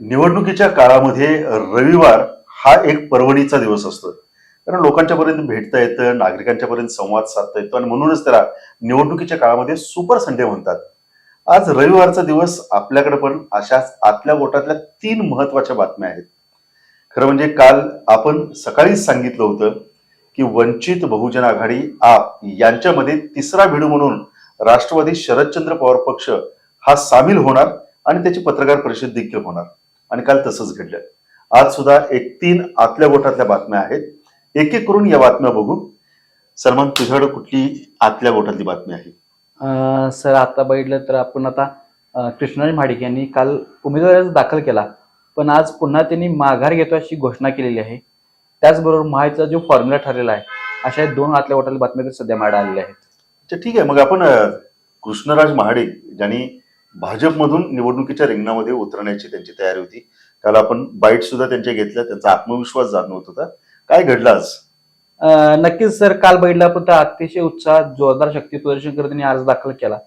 निवडणुकीच्या काळामध्ये रविवार हा एक पर्वणीचा दिवस असतो. कारण लोकांच्या पर्यंत भेटता येतं नागरिकांच्या पर्यंत संवाद साधता येतो आणि म्हणूनच त्याला निवडणुकीच्या काळामध्ये सुपर संडे म्हणतात. आज रविवारचा दिवस आपल्याकडे पण अशाच आतल्या गोटातल्या तीन महत्त्वाच्या बातम्या आहेत. खरं म्हणजे काल आपण सकाळीच सांगितलं होतं की वंचित बहुजन आघाडी आप यांच्यामध्ये तिसरा भिडू म्हणून राष्ट्रवादी शरदचंद्र पवार पक्ष हा सामील होणार आणि त्याची पत्रकार परिषद देखील होणार. आणि काल तसंच घडलं. आज सुद्धा एक तीन आतल्या गोटातल्या बातम्या आहेत. एक एक करून या बातम्या बघू. सलमान तुझ्याकडे कुठली आतल्या गोटातली बातमी आहे? सर आता बघितलं तर आपण आता अं, कृष्णराज महाडिक यांनी काल उमेदवारी अर्ज दाखल केला. पण आज पुन्हा त्यांनी माघार घेतो अशी घोषणा केलेली आहे. त्याचबरोबर महायुतीचा जो फॉर्म्युला ठरलेला आहे अशा दोन आतल्या गोटातल्या बातम्या तर सध्या माडा आलेल्या आहेत. ठीक आहे. मग आपण कृष्णराज महाडिक ज्यांनी भाजपमधून निवडणुकीच्या रिंगणामध्ये उतरण्याची त्यांची तयारी होती. काल आपण बाईट सुद्धा त्यांच्या घेतल्या त्यांचा आत्मविश्वास जाणवत होता. काय घडलं आज? नक्कीच सर काल बैठला पण तर अतिशय उत्साहात जोरदार शक्ती प्रदर्शन करत त्यांनी अर्ज दाखल केला.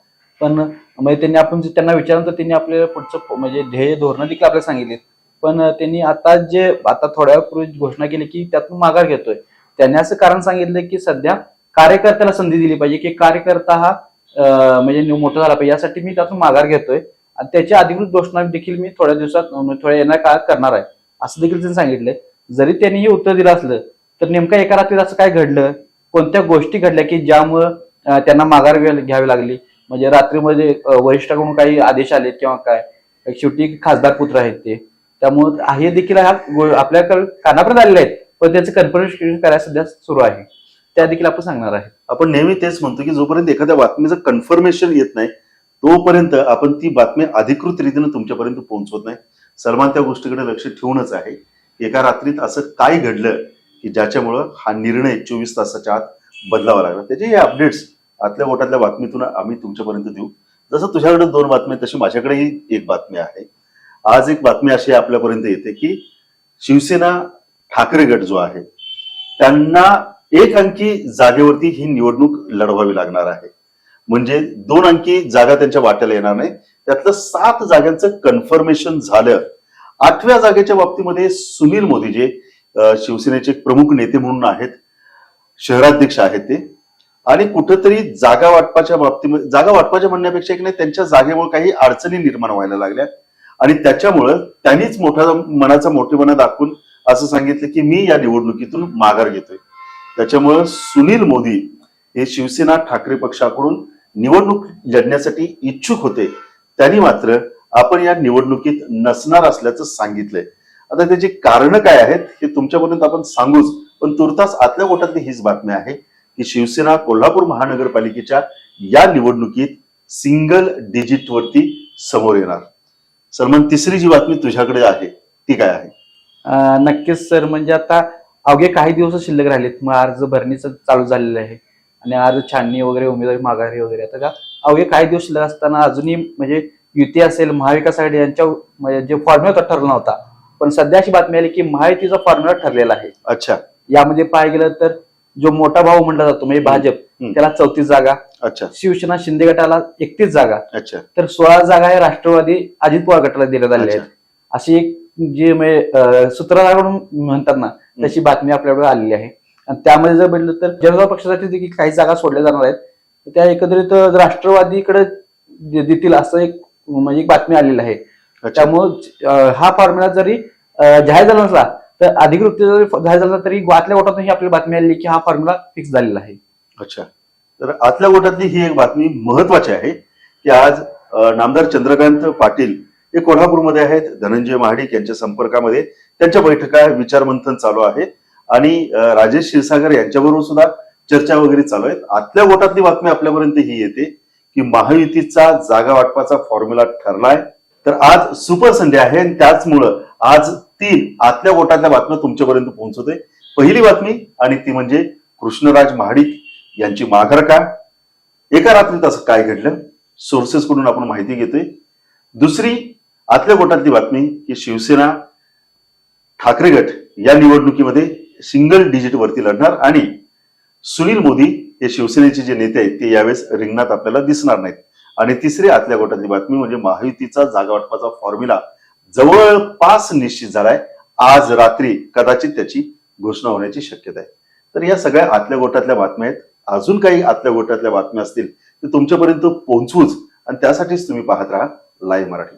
पण म्हणजे त्यांनी आपण त्यांना विचारलं तर त्यांनी आपल्याला पुढचं म्हणजे ध्येय धोरणं देखील आपल्याला सांगितली पण त्यांनी आता जे आता थोड्या वेळपूर्वी घोषणा केली की त्यातून माघार घेतोय. त्यांनी असं कारण सांगितलं की सध्या कार्यकर्त्याला संधी दिली पाहिजे की कार्यकर्ता हा म्हणजे मोठं झाला पाहिजे. यासाठी मी त्यातून माघार घेतोय. आणि त्याची अधिकृत घोषणा देखील मी थोड्या दिवसात म्हणजे थोड्या येणाऱ्या काळात करणार आहे. असं देखील त्यांनी सांगितलंय जरी त्यांनी हे उत्तर दिलं असलं तर नेमकं एका रात्रीत असं काय घडलं? कोणत्या गोष्टी घडल्या की ज्यामुळं त्यांना माघार घ्यावी लागली? म्हणजे रात्रीमध्ये वरिष्ठाकडून काही आदेश आले किंवा काय? शेवटी खासदार पुत्र आहेत ते. त्यामुळे हे देखील हा आपल्याकडे कानापर्यंत आलेले आहेत. पण त्याचं कन्फर्मेशन करायला सध्या सुरू आहे. त्या देखील आपण सांगणार आहे. आपण नेहमी तेच म्हणतो की जोपर्यंत एखाद्या बातमीचं कन्फर्मेशन येत नाही तोपर्यंत आपण ती बातमी अधिकृत रीतीने तुमच्यापर्यंत पोहोचवत नाही. सलमान त्या गोष्टीकडे लक्ष ठेवूनच आहे. एका रात्रीत असं काय घडलं की ज्याच्यामुळं हा निर्णय चोवीस तासाच्या आत बदलावा लागला? त्याचे हे अपडेट्स आतल्या गोटातल्या बातमीतून आम्ही तुमच्यापर्यंत देऊ. जसं तुझ्याकडे दोन बातम्या तशी माझ्याकडेही एक बातमी आहे. आज एक बातमी अशी आपल्यापर्यंत येते की शिवसेना ठाकरे गट जो आहे त्यांना एक अंकी जागेवरती ही निवडणूक लढवावी लागणार आहे. म्हणजे दोन अंकी जागा त्यांच्या वाट्याला येणार नाही. त्यातलं सात जागांचं कन्फर्मेशन झालं. आठव्या जागेच्या बाबतीमध्ये सुनील मोदी जे शिवसेनेचे प्रमुख नेते म्हणून आहेत शहराध्यक्ष आहेत ते. आणि कुठंतरी जागा वाटपाच्या बाबतीमध्ये जागा वाटपाच्या म्हणण्यापेक्षा एक नाही त्यांच्या जागेमुळे काही अडचणी निर्माण व्हायला लागल्या. आणि त्याच्यामुळं त्यांनीच मोठा मनाचा मोठेपणा दाखवून असं सांगितलं की मी या निवडणुकीतून माघार घेतोय. त्याच्यामुळं सुनील मोदी हे शिवसेना ठाकरे पक्षाकडून निवडणूक लढण्यासाठी इच्छुक होते. त्यांनी मात्र आपण या निवडणुकीत नसणार असल्याचं सांगितलंय. आता त्याची कारण काय आहेत हे तुमच्यापर्यंत आपण सांगूच पण तुर्तास आतल्या गोटातली हीच बातमी आहे की शिवसेना कोल्हापूर महानगरपालिकेच्या या निवडणुकीत सिंगल डिजिट वरती समोर येणार. सलमान तिसरी जी बातमी तुझ्याकडे आहे ती काय आहे? नक्कीच सर. म्हणजे आता अवघे काही दिवस शिल्लक राहिलेत. मग अर्ज भरणीचं चालू झालेलं आहे. आणि अर्ज छाननी वगैरे उमेदवारी माघारी वगैरे. आता का अवघे काही दिवस शिल्लक असताना अजूनही म्हणजे युती असेल महाविकास आघाडी यांच्या म्हणजे जे फॉर्म्युला ठरला नव्हता. पण सध्या अशी बातमी आली की महायुतीचा फॉर्म्युला ठरलेला आहे. अच्छा. यामध्ये पाहायला गेलं तर जो मोठा भाऊ म्हणला जातो म्हणजे भाजप. त्याला चौतीस जागा. अच्छा. शिवसेना शिंदे गटाला एकतीस जागा. अच्छा. तर सोळा जागा हे राष्ट्रवादी अजित पवार गटाला दिल्या झालेल्या आहेत. अशी एक जी म्हणजे सूत्रधाराकडून म्हणतात ना तशी बातमी आपल्याकडे आलेली आहे. आणि त्यामध्ये जर बघितलं तर जनता पक्षासाठी देखील काही जागा सोडल्या जाणार आहेत. त्या एकत्रित राष्ट्रवादीकडे देतील असं एक म्हणजे एक बातमी आलेली आहे. त्यामुळे हा फॉर्म्युला जरी जाहीर झाला नसला तर अधिकृत जरी जाहीर झाला तरी आतल्या गोटातून ही आपल्याला बातमी आली की हा फॉर्म्युला फिक्स झालेला आहे. अच्छा. तर आतल्या गोटातली ही एक बातमी महत्वाची आहे की आज नामदार चंद्रकांत पाटील हे कोल्हापूरमध्ये आहेत. धनंजय महाडिक यांच्या संपर्कामध्ये. त्यांच्या बैठका विचारमंथन चालू आहे. आणि राजेश क्षीरसागर यांच्याबरोबर सुद्धा चर्चा वगैरे चालू आहेत. आतल्या गोटातली बातमी आपल्यापर्यंत ही येते की महायुतीचा जागा वाटपाचा फॉर्म्युला ठरलाय. तर आज सुपर संडे आहे आणि त्याचमुळं आज तीन आतल्या गोटातल्या बातम्या तुमच्यापर्यंत पोहोचवते पहिली बातमी आणि ती म्हणजे कृष्णराज महाडिक यांची माघार का? एका रात्रीत असं काय घडलं? सोर्सेस कडून आपण माहिती घेतोय. दुसरी आतल्या गोटातली बातमी की शिवसेना ठाकरे गट या निवडणुकीमध्ये सिंगल डिजिट वरती लढणार आणि सुनील मोदी हे शिवसेनेचे जे नेते आहेत ते यावेळेस रिंगणात आपल्याला दिसणार नाहीत. आणि तिसरी आतल्या गोटातली बातमी म्हणजे महायुतीचा जागा वाटपाचा फॉर्म्युला जवळपास निश्चित झालाय. आज रात्री कदाचित त्याची घोषणा होण्याची शक्यता आहे. तर या सगळ्या आतल्या गोटातल्या बातम्या आहेत. अजून काही आतल्या गोटातल्या बातम्या असतील ते तुमच्यापर्यंत पोहोचवूच आणि त्यासाठीच तुम्ही पाहत राहा लाईव्ह मराठी.